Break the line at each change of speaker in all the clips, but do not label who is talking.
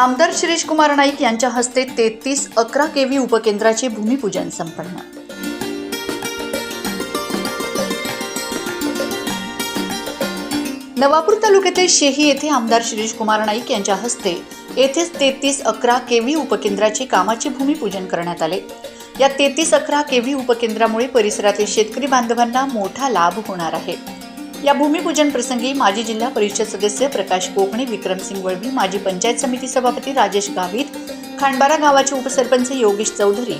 आमदार शिरीष कुमार नाईक यांच्या हस्ते तेहतीस अकरा केव्ही उपकेंद्राचे भूमिपूजन संपन्न. नवापूर तालुक्यातील शेही येथे आमदार शिरीष कुमार नाईक यांच्या हस्ते येथेच तेहतीस अकरा केव्ही उपकेंद्राचे कामाचे भूमिपूजन करण्यात आले. या तेहतीस अकरा केव्ही उपकेंद्रामुळे परिसरातील शेतकरी बांधवांना मोठा लाभ होणार आहे. या भूमिपूजन प्रसंगी माजी जिल्हा परिषद सदस्य प्रकाश कोकणे विक्रमसिंग वळवी माजी पंचायत समिती सभापती राजेश गावित खांडबारा गावाचे उपसरपंच योगेश चौधरी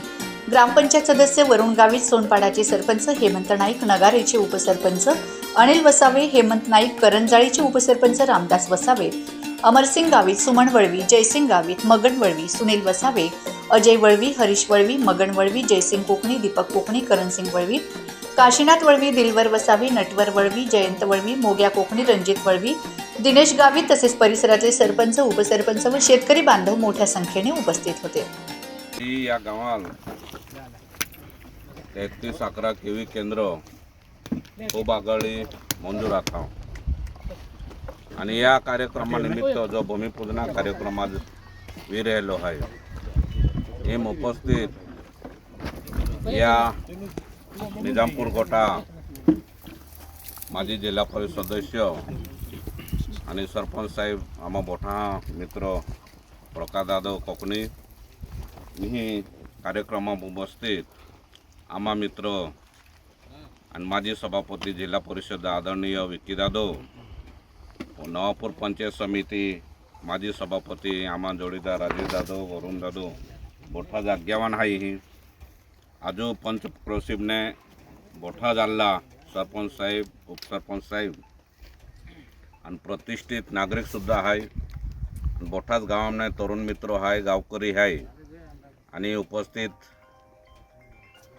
ग्रामपंचायत सदस्य वरुण गावित सोनपाडाचे सरपंच हेमंत नाईक नगारेचे उपसरपंच अनिल वसावे हेमंत नाईक करंजाळीचे उपसरपंच रामदास वसावे अमरसिंग गावित सुमन वळवी जयसिंग गावित मगन वळवी सुनील वसावे अजय वळवी हरीश वळवी मगन वळवी जयसिंग कोकणी दीपक कोकणी करणसिंग वळवी काशीनाथ वळवी दिलवर वसावी नटवर वळवी जयंत वळवी मोग्या कोकणी रणजित वळवी दिनेश गावित तसेच परिसरातले सरपंच उपसरपंच व शेतकरी बांधव मोठ्या संख्येने उपस्थित होते.
या गावात तेहतीस अकरा केवी केंद्र खूप आघाडी मंजूर आता आणि या कार्यक्रमानिमित्त जो भूमिपूजना कार्यक्रमात वीर आहे. हे उपस्थित या निजामपूर गोटा माजी जिल्हा परिषद सदस्य आणि सरपंच साहेब आम मोठा मित्र प्रकाश जाधव कोकणी. मी कार्यक्रमा उपस्थित. आम्हा मित्र आणि माजी सभापती जिल्हा परिषद आदरणीय विक्की जाधव नवापूर पंचायत समिती माजी सभापती आम्हा जोडीदार राजेश जाधव वरुण जाधव. मोठा जाग्यावान आहे ही आजू पंच प्रोसिबने बोठा जाल्ला सरपंच साहेब उपसरपंच साहेब आणि प्रतिष्ठित नागरिकसुद्धा आहे आणि बोठाच गावामध्ये तरुण मित्र आहे गावकरी आहे आणि उपस्थित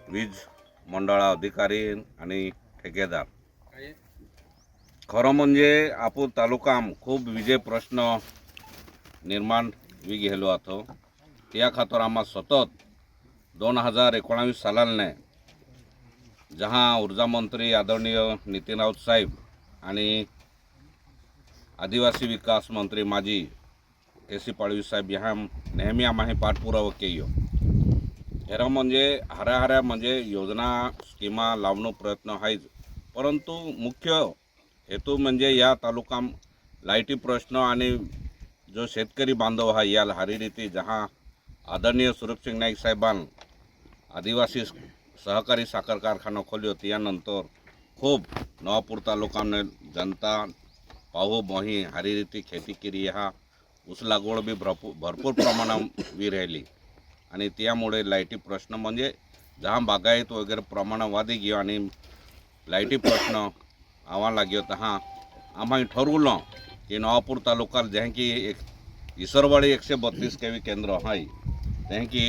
वीज मंडळा अधिकारी आणि ठेकेदार. खरं म्हणजे आपण तालुकाम खूप विजे प्रश्न निर्माण वी गेलो आतो त्या खातर आम्हा सतत दोन हजार एकोणावीस सालाने जहां ऊर्जा मंत्री आदरणीय नितीन राऊत साहेब आणि आदिवासी विकास मंत्री माजी के सी पाडवी साहेब ह्या नेहमी आम्ही हे पाठपुरावा केयो हेरा म्हणजे हऱ्या हऱ्या म्हणजे योजना स्किमा लावणं प्रयत्न आहेच परंतु मुख्य हेतू म्हणजे या तालुकाम लाईटी प्रश्न आणि जो शेतकरी बांधव हा या हरी रीती जहां आदरणीय सुरक्षित नाईक साहेबान आदिवासी सहकारी साखर कारखाना खोल्यो त्यानंतर खूप नवापूर तालुकाने जनता पाहू मोही हारी रीती खेती केली हा ऊस लागवड बी भरपूर भरपूर प्रमाणात वी राहिली आणि त्यामुळे लाईटी प्रश्न म्हणजे जहां बागायत वगैरे प्रमाण वादी घेऊ आणि लाईटी प्रश्न आव्हान लाग्यो तर हां आम्ही ठरवलं की नवापूर तालुक्यात जे की एक इसरवाडी एकशे बत्तीस केवी केंद्र आहे ते की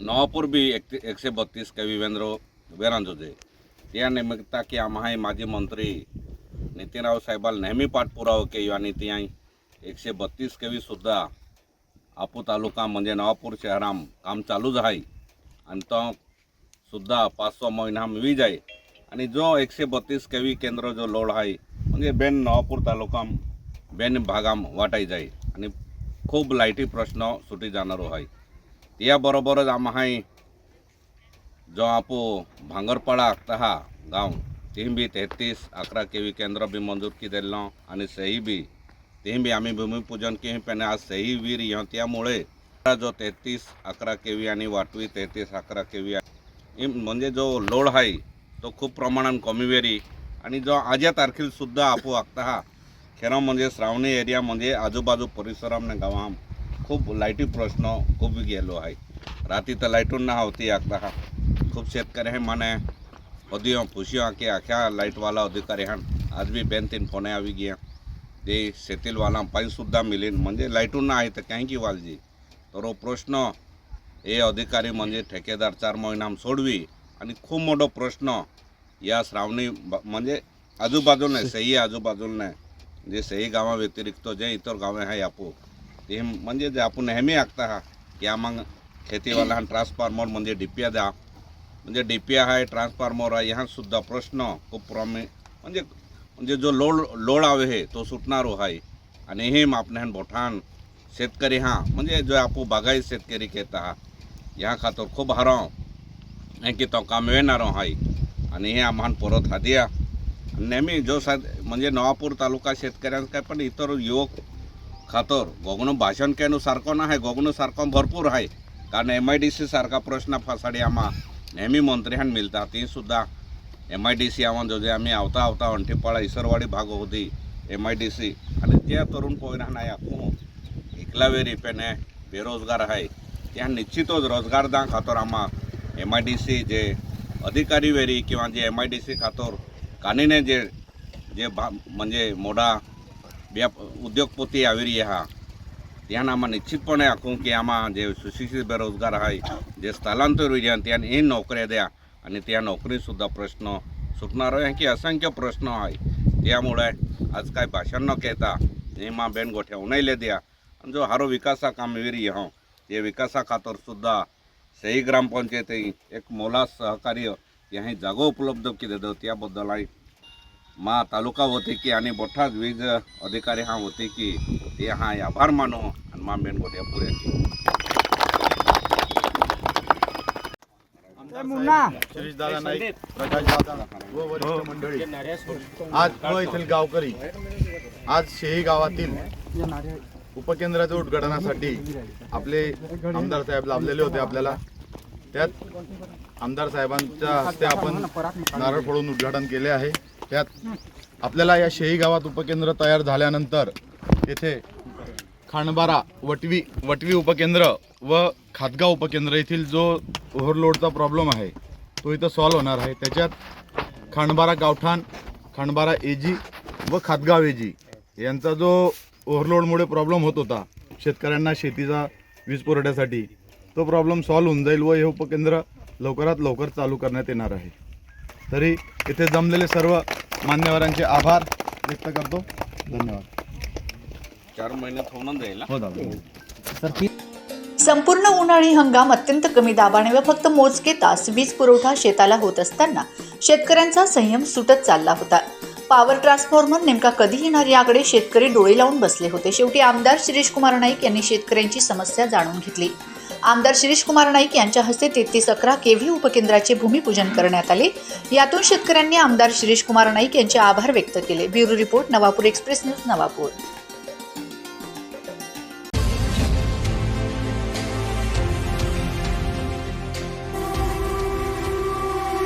नवापूर बी एक एकशे बत्तीस केवी वेंद्र वेरांजो जे त्या निमित्ता की आम्हा माजी मंत्री नितीनराव साहेबाला नेहमी पाठपुरावा केयो आणि ती एकशे बत्तीस केवी सुद्धा आपू तालुका म्हणजे नवापूर शहराम काम चालूच आहे आणि तो सुद्धा पाच सहा महिना वीज आहे आणि जो एकशे बत्तीस केवी केंद्र जो लोड आहे म्हणजे बेन नवापूर तालुकाम बेन भागाम वाटाय जाय आणि खूप लाईटी प्रश्न सुटी जाणारो आहे. त्याबरोबरच आम्हा जो आपो भांगरपाडा तहा गांव तीन बी तेहतीस अकरा केवी केंद्र बी मंजूर की दिलं आणि सही बी ते बी आम्ही भूमिपूजन केली पण आज सही वीर ह्यो त्यामुळे जो तेहतीस अकरा केवी आणि वाटवी तेहतीस अकरा केवी म्हणजे जो लोड आहे तो खूप प्रमाणात कमी वेरी आणि जो आज्या तारखेला सुद्धा आपो आखता हा खेरा म्हणजे श्रावणी एरिया म्हणजे आजूबाजू परिसरामने गावाम खूप लायटी प्रश्न खूप गेलो आहे राती तर लायटून ना होती आखदा खूप शेतकरी हे माने અધિયો પૂછ્યો કે આખા લાઇટવાલા અધિકારી હણ આજ બી બેન તીન ફોને આવી ગયા જે શેતીલવાલા પાંચ સુદ્ધા મિલીન મંજે લાઇટું ના આવી તો ક્યાંકી वालजी તારો प्रश्न એ અધિકારી म्हणजे ठेकेदार चार महिनाम सोडवी आणि खूप मोठा प्रश्न या श्रावणी म्हणजे आजूबाजूने सही आजूबाजूने जे सही गावाव्यतिरिक्त जे इतर गावे आहे आपू ते म्हणजे जे आपण नेहमी आखता हा की आम्हाला खेतीवाला ट्रान्सफॉर्मर म्हणजे डिपिया द्या म्हणजे डिपिया आहे ट्रान्सफॉर्मर आहे ह्या सुद्धा प्रश्न खूप प्रॉमि म्हणजे म्हणजे जो लोड लोड आहे हे तो सुटणारो आहे आणि हे आपल्या बोठान शेतकरी हा म्हणजे जो आपू बागायत शेतकरी घेता ह्या खातर खूब हरव हें की तो काम येणार हाय आनी हे आम्हाला परत हादिया नेहमी जो साद म्हणजे नवापूर तालुका शेतकऱ्यांक काय पण इतर युवक खातर गोगणू भाषण केनू सारको ना आहे गोगणू सारको भरपूर आहे कारण एम आय डी सी सारका प्रश्न फासाडी आम्हा नेहमी मंत्र्यान मिळता ती सुद्धा एम आय डी सी आम्हा जो आम्ही आवता आवता अंठीपाळा इसरवाडी भाग होती एम आय डी सी आणि त्या तरुण पयना नाही आखू एकलावेरी पेने बेरोजगार आहे त्या निश्चितच रोजगारदां खातर आम्हा एम आय डी सी जे अधिकारी वेरी किंवा जे एम आय डी सी खातर कानिने जे जे भा म्हणजे मोडा व्याप उद्योगपती आविरी आहा त्यान आम्हा निश्चितपणे आखूं की आम्हा जे सुशिक्षित बेरोजगार आहे जे स्थलांतर विजयान त्यान हे नोकऱ्या द्या आणि त्या नोकरी सुद्धा प्रश्न सुटणार आहे की असंख्य प्रश्न आहे त्यामुळे आज काय भाषण न घेता नेमा बेन गोठ्या उनायले द्या आणि जो हारो विकासा कामगिरी हो ते विकासा खातर सुद्धा सही ग्रामपंचायती एक मोला सहकार्य ह्या जागो उपलब्ध केले दो त्याबद्दल हांव मा तालुका होते की आणि मोठाच वीज अधिकारी हा होते की ते हा आभार मानो आणि मा बेन गोट्या पुऱ्या की
शिरीष दादा नाईक प्रकाश दादा व वरिष्ठ मंडळी. आज येथील गावकरी आज शेही गावातील उपकेंद्राच्या उद्घाटनासाठी आपले आमदार साहेब लाभलेले होते आपल्याला. त्यात आमदार साहेबांच्या हस्ते आपण नारळ फोडून उद्घाटन केले आहे. त्यात आपल्याला या शेही गावात उपकेंद्र तयार झाल्यानंतर येथे खांडबारा वटवी वटवी उपकेंद्र व खातगाव उपकेंद्र येथील जो ओव्हरलोडचा प्रॉब्लेम आहे तो इथं सॉल्व्ह होणार आहे. त्याच्यात खांडबारा गावठाण खांडबारा एजी व खातगाव एजी यांचा जो ओव्हरलोडमुळे प्रॉब्लेम होत होता शेतकऱ्यांना शेतीचा वीज पुरवठ्यासाठी तो प्रॉब्लेम सॉल्व होऊन जाईल व हे उपकेंद्र लवकरात लवकर चालू करण्यात येणार आहे. तरी इथे जमलेले सर्व मान्यवरांचे आभार व्यक्त करतो. धन्यवाद.
चार महिन्यात होऊन जाईल ना?
हो दादा.
संपूर्ण उन्हाळी हंगाम अत्यंत कमी दाबाने व फक्त मोजके तास वीज पुरवठा शेताला होत असताना शेतकऱ्यांचा संयम सुटत चालला होता. पॉवर ट्रान्सफॉर्मर नेमका कधी येणार याकडे शेतकरी डोळे लावून बसले होते. शेवटी आमदार शिरीष कुमार नाईक यांनी शेतकऱ्यांची समस्या जाणून घेतली. आमदार शिरीष कुमार नाईक यांच्या हस्ते तेहतीस अकरा केव्ही उपकेंद्राचे भूमिपूजन करण्यात आले. यातून शेतकऱ्यांनी आमदार शिरीष कुमार नाईक यांचे आभार व्यक्त केले. Bureau report Navapur express news Navapur.